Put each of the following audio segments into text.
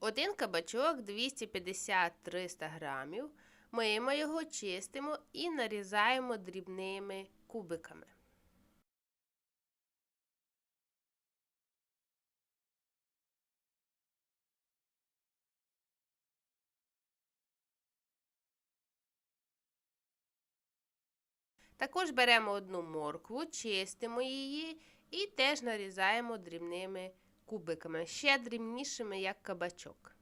Один кабачок 250-300 грамів. Миємо його, чистимо і нарізаємо дрібними кубиками. Також беремо одну моркву, чистимо її і теж нарізаємо дрібними кубиками, ще дрібнішими, як кабачок.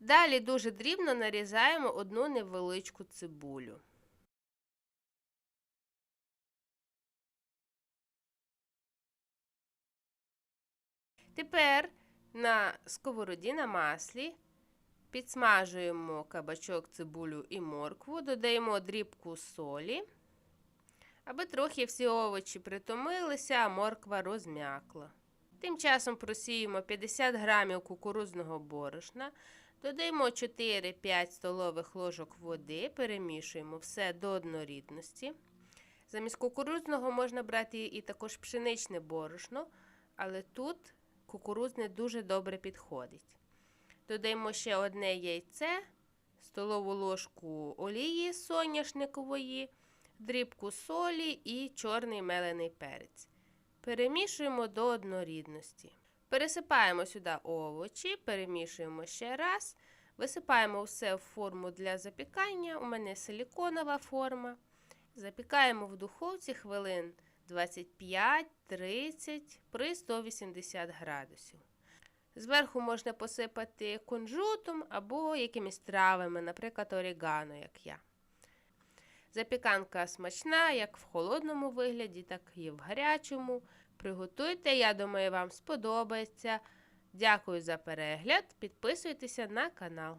Далі дуже дрібно нарізаємо одну невеличку цибулю. Тепер на сковороді на маслі підсмажуємо кабачок, цибулю і моркву, додаємо дрібку солі, аби трохи всі овочі притомилися, а морква розм'якла. Тим часом просіємо 50 грамів кукурудзного борошна, додаємо 4-5 столових ложок води, перемішуємо все до однорідності. Замість кукурудзного можна брати і також пшеничне борошно, але тут кукурудзне дуже добре підходить. Додаємо ще одне яйце, столову ложку олії соняшникової, дрібку солі і чорний мелений перець. Перемішуємо до однорідності. Пересипаємо сюди овочі, перемішуємо ще раз. Висипаємо все в форму для запікання. У мене силіконова форма. Запікаємо в духовці хвилин 25-30 при 180 градусів. Зверху можна посипати кунжутом або якимись травами, наприклад, орігано, як я. Запіканка смачна, як в холодному вигляді, так і в гарячому. Приготуйте, я думаю, вам сподобається. Дякую за перегляд. Підписуйтеся на канал.